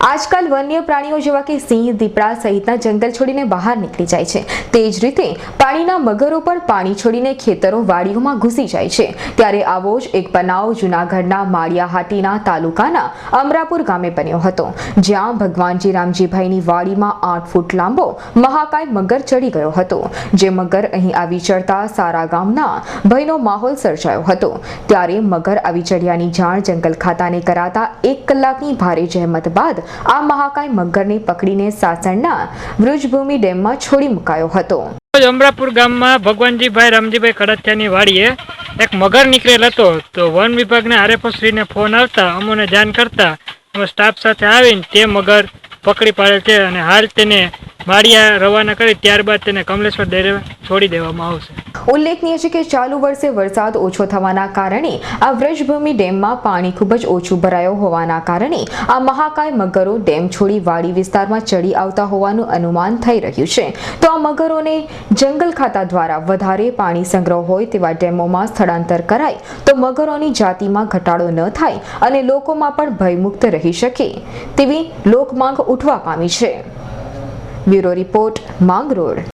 આજકાલ વન્ય પ્રાણીઓ જેવા કે સિંહ, દીપડા સહિતના જંગલ છોડીને બહાર નીકળી જાય છે. તે જ રીતે પાણીના મગરો પણ પાણી છોડીને ખેતરો વાડીઓમાં ઘૂસી જાય છે. ત્યારે આવો જ એક બનાવ જૂનાગઢના માળિયાહાટીના તાલુકાના અમરાપુર ગામે બન્યો હતો. જ્યાં ભગવાનજી રામજીભાઈની વાડીમાં આઠ ફૂટ લાંબો મહાકાય મગર ચડી ગયો હતો. જે મગર અહીં આવી ચડતા સારા ગામના ભયનો માહોલ સર્જાયો હતો. ત્યારે મગર આવી ચડ્યાની જાણ જંગલ ખાતાને કરાતા એક કલાકની ભારે જહેમત બાદ આ મહાકાય મગરને પકડીને સાસણના વૃજભૂમિ ડેમમાં છોડી મુકાયો હતો. અમરાપુર ગામમાં ભગવાનજીભાઈ, રામજીભાઈ કડથિયાની વાડીએ એક મગર નીકળેલ હતો. તો વન વિભાગના આરએફઓશ્રીને ફોન આવતા, અમોને જાણ કરતા અમે સ્ટાફ સાથે આવીને તે મગર પકડી પાડેલ છે અને હાલ તેને માળિયા રવાના કરી ત્યારબાદ તેને કમલેશ્વર ડેરે છોડી દેવામાં આવશે. ઉલ્લેખનીય છે કે ચાલુ વર્ષે વરસાદ ઓછો થવાના કારણે આ વ્રજભૂમિ ડેમમાં પાણી ખૂબ જ ઓછું ભરાયો હોવાના કારણે આ મહાકાય મગરો ડેમ છોડી વાડી વિસ્તારમાં ચડી આવતા હોવાનું અનુમાન થઈ રહ્યું છે. તો આ મગરોને જંગલ ખાતા દ્વારા વધારે પાણી સંગ્રહ હોય તેવા ડેમોમાં સ્થળાંતર કરાય તો મગરોની જાતિમાં ઘટાડો ન થાય અને લોકોમાં પણ ભયમુક્ત રહી શકે તેવી લોકમાંગ ઉઠવા પામી છે. Bureau report Mangrol.